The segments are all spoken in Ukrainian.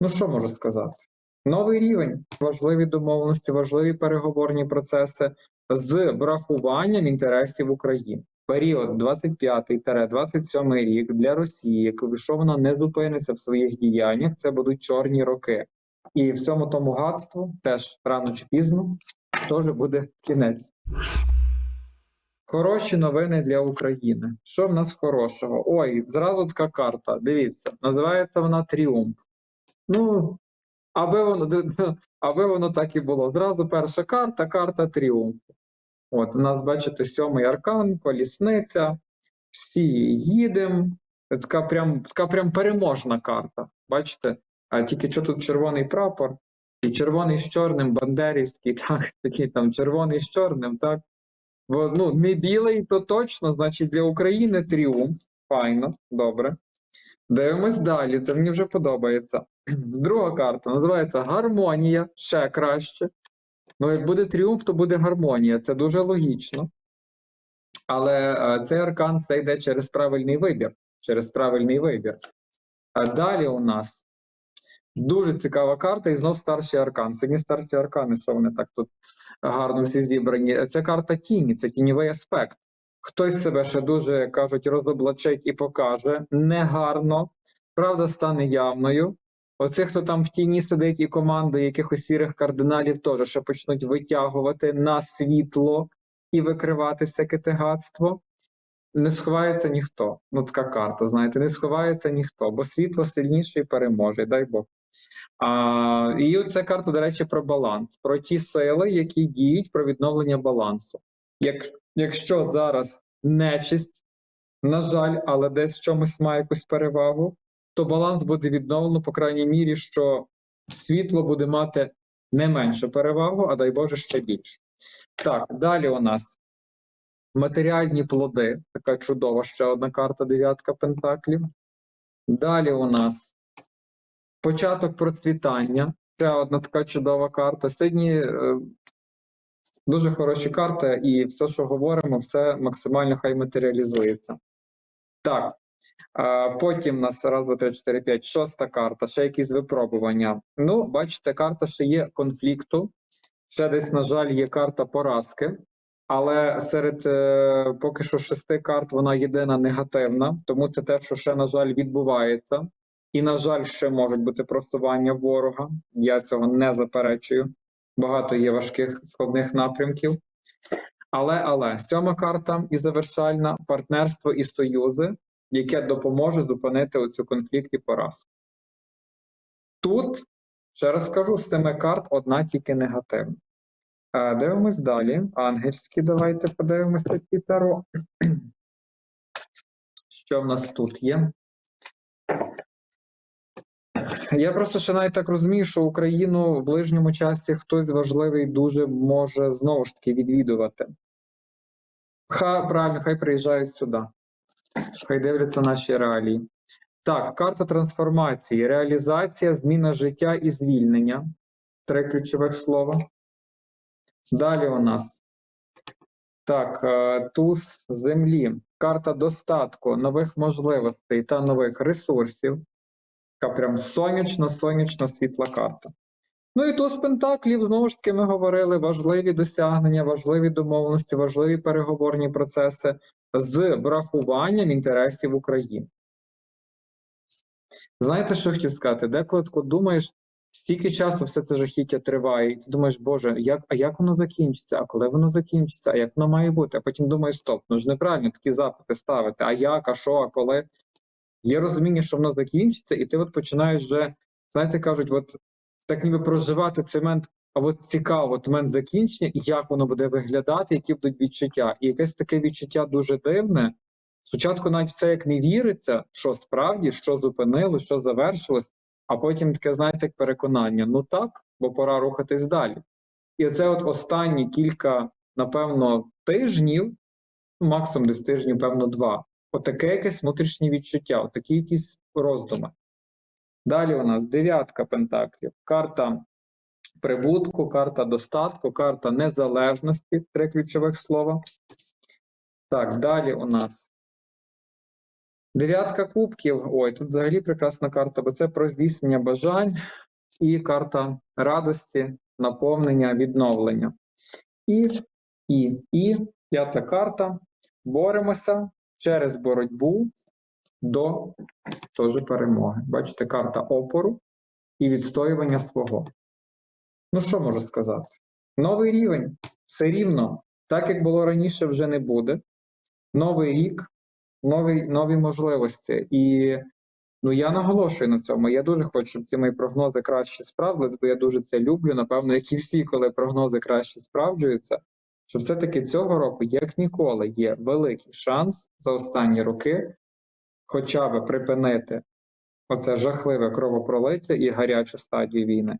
Ну, що можу сказати? Новий рівень, важливі домовленості, важливі переговорні процеси з врахуванням інтересів України. Період 25-27 рік для Росії, якщо вона не зупиниться в своїх діяннях, це будуть чорні роки. І всьому тому гадству теж рано чи пізно теж буде кінець. Хороші новини для України. Що в нас хорошого? Ой, зразу така карта. Дивіться, називається вона Тріумф. Ну, аби воно, аби воно так і було. Зразу перша карта, карта Тріумфу. От, у нас, бачите, сьомий аркан, колісниця. Всі їдемо. Така прям, така прям переможна карта. Бачите? А тільки що тут червоний прапор, і червоний з чорним, бандерівський, так, такий там червоний з чорним, так. Бо, ну, не білий, то точно, значить, для України тріумф. Файно, добре. Дивимось далі, це мені вже подобається. Друга карта називається Гармонія, ще краще. Ну, як буде тріумф, то буде гармонія. Це дуже логічно. Але е, цей аркан це йде через правильний вибір. Через правильний вибір. А далі у нас дуже цікава карта, і знов старший аркан. Сьогодні старші аркани, що вони так тут гарно всі зібрані. Це карта тіні, це тіньовий аспект. Хтось себе ще дуже кажуть, розоблачить і покаже негарно, правда стане явною. Оцих, хто там в тіні сидить, і команди якихось сірих кардиналів теж ще почнуть витягувати на світло і викривати всяке тегатство. Не сховається ніхто. Ну, така карта, знаєте, не сховається ніхто, бо світло сильніше і переможе, дай Бог. А, і ця карта, до речі, про баланс, про ті сили, які діють про відновлення балансу. Як, якщо зараз нечисть, на жаль, але десь в чомусь має якусь перевагу, то баланс буде відновлено, по крайній мірі, що світло буде мати не меншу перевагу, а дай Боже ще більше. Так, далі у нас матеріальні плоди, така чудова ще одна карта дев'ятка пентаклів. Далі у нас початок процвітання. Ще одна така чудова карта. Сьогодні е, дуже хороші карти, і все, що говоримо, все максимально хай матеріалізується. Так. Потім у нас раз, два, три, чотири, п'ять, шоста карта, ще якісь випробування. Ну, бачите, карта ще є конфлікту. Ще десь, на жаль, є карта поразки. Але серед е, поки що шести карт вона єдина негативна, тому це те, що ще, на жаль, відбувається. І, на жаль, ще можуть бути просування ворога. Я цього не заперечую. Багато є важких складних напрямків. Але, але сьома карта і завершальна партнерство і союзи, яке допоможе зупинити оцю конфлікт і поразку. Тут, ще раз скажу, з семи карт одна тільки негативна. Е, Дивимось далі. Ангельські, давайте подивимося ці таро. Що в нас тут є? Я просто ще навіть так розумію, що Україну в ближньому часі хтось важливий дуже може знову ж таки відвідувати. Хай правильно, хай приїжджають сюди. Хай дивляться наші реалії. Так, карта трансформації, реалізація, зміна життя і звільнення. Три ключових слова. Далі у нас так, е, туз землі, карта достатку, нових можливостей та нових ресурсів. Така прям сонячна, сонячна світла карта. Ну і туз Пентаклів, знову ж таки, ми говорили, важливі досягнення, важливі домовленості, важливі переговорні процеси з врахуванням інтересів України. Знаєте, що хотів сказати? Деколи думаєш, стільки часу все це жахіття триває, і ти думаєш, Боже, як, а як воно закінчиться? А коли воно закінчиться? А як воно має бути? А потім думаєш, стоп, ну ж неправильно такі запити ставити. А як, а що, а коли? Є розуміння, що воно закінчиться, і ти от починаєш вже, знаєте, кажуть, от так ніби проживати цей момент, а от цікаво, от момент закінчення, як воно буде виглядати, які будуть відчуття. І якесь таке відчуття дуже дивне. Спочатку навіть все як не віриться, що справді, що зупинилось, що завершилось, а потім таке, знаєте, переконання: ну так, бо пора рухатись далі. І оце от останні кілька, напевно, тижнів, максимум десь тижнів, певно, два. Отаке якесь внутрішнє відчуття, отакі якісь роздуми. Далі у нас дев'ятка пентаклів, карта прибутку, карта достатку, карта незалежності, три ключових слова. Так, далі у нас Дев'ятка кубків. Ой, тут взагалі прекрасна карта, бо це про здійснення бажань і карта радості, наповнення, відновлення. І, і, і п'ята карта. Боремося через боротьбу до теж перемоги. Бачите, карта опору і відстоювання свого. Ну, що можу сказати? Новий рівень. Все рівно. Так як було раніше, вже не буде. Новий рік, нові, нові можливості. І ну, я наголошую на цьому. Я дуже хочу, щоб ці мої прогнози краще справдились, бо я дуже це люблю. Напевно, як і всі, коли прогнози краще справджуються. Що все-таки цього року, як ніколи, є великий шанс за останні роки хоча б припинити оце жахливе кровопролиття і гарячу стадію війни.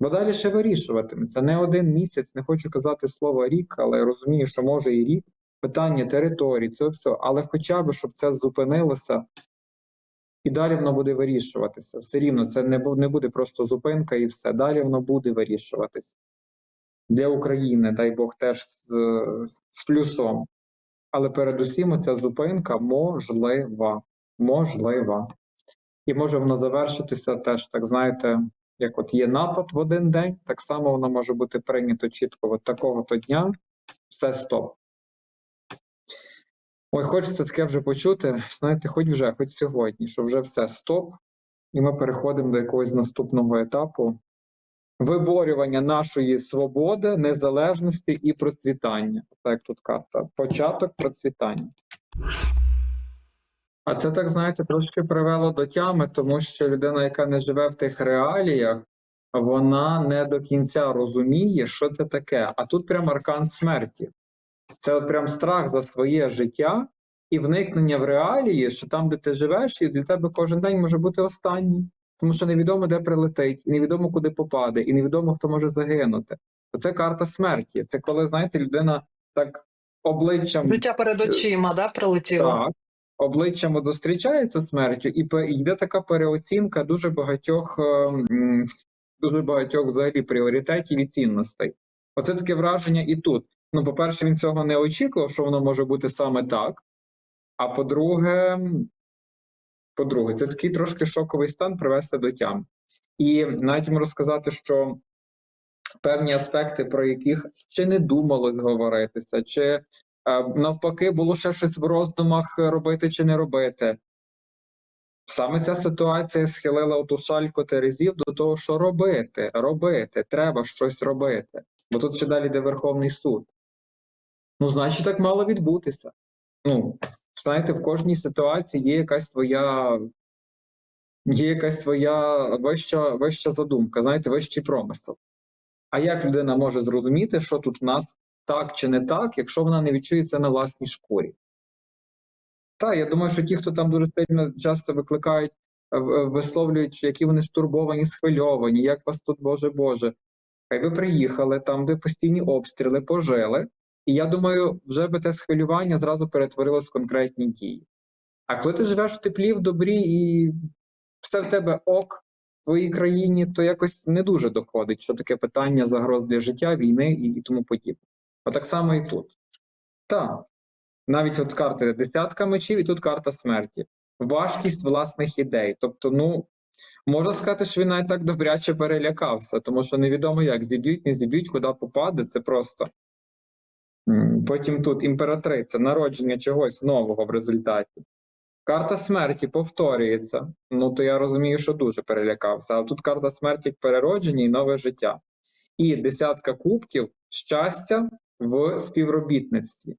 Бо далі ще вирішуватиметься. Не один місяць, не хочу казати слово рік, але розумію, що може і рік. Питання територій, це все, але хоча б, щоб це зупинилося, і далі воно буде вирішуватися. Все рівно це не буде просто зупинка і все. Далі воно буде вирішуватися. Для України, дай Бог, теж з, з плюсом. Але передусім ця зупинка можлива. Можлива. І може воно завершитися теж, так знаєте, як от є напад в один день, так само воно може бути прийнято чітко от такого-то дня, все стоп. Ой, хочеться таке вже почути, знаєте, хоч вже, хоч сьогодні, що вже все стоп, і ми переходимо до якогось наступного етапу виборювання нашої свободи, незалежності і процвітання. Так тут карта. Початок процвітання. А це так, знаєте, трошки привело до тями, тому що людина, яка не живе в тих реаліях, вона не до кінця розуміє, що це таке. А тут прям аркан смерті. Це прям страх за своє життя і вникнення в реалії, що там, де ти живеш, і для тебе кожен день може бути останній, тому що невідомо, де прилетить, і невідомо, куди попаде, і невідомо, хто може загинути. Оце карта смерті. Це коли, знаєте, людина так обличчям Життя перед очима, да, прилетіло? так, обличчям от зустрічається смертю, і йде така переоцінка дуже багатьох, е, дуже багатьох взагалі пріоритетів і цінностей. Оце таке враження і тут. Ну, по-перше, він цього не очікував, що воно може бути саме так. А по-друге, по-друге, це такий трошки шоковий стан привести до тям. І навіть можу сказати, що певні аспекти, про яких чи не думалось говоритися, чи е, навпаки було ще щось в роздумах робити чи не робити. Саме ця ситуація схилила оту шальку терезів до того, що робити, робити, треба щось робити. Бо тут ще далі йде Верховний суд. Ну, значить, так мало відбутися. Ну, знаєте, в кожній ситуації є якась своя, є якась своя вища, вища задумка, знаєте, вищий промисел. А як людина може зрозуміти, що тут в нас так чи не так, якщо вона не відчує це на власній шкурі? Так, я думаю, що ті, хто там дуже сильно часто викликають, е, висловлюють, які вони стурбовані, схвильовані, як вас тут, Боже Боже. Хай ви приїхали, там, де постійні обстріли, пожили, і я думаю, вже би те схвилювання зразу перетворилось в конкретні дії. А коли ти живеш в теплі, в добрі і все в тебе ок в твоїй країні, то якось не дуже доходить, що таке питання загроз для життя, війни і, і тому подібне. Отак само і тут. Так, навіть от карти десятка мечів, і тут карта смерті. Важкість власних ідей. Тобто, ну, можна сказати, що він навіть так добряче перелякався, тому що невідомо як зіб'ють, не зіб'ють, куди попаде, це просто. Потім тут імператриця, народження чогось нового в результаті. Карта смерті повторюється. Ну, то я розумію, що дуже перелякався. А тут карта смерті переродження і нове життя. І десятка кубків щастя в співробітництві.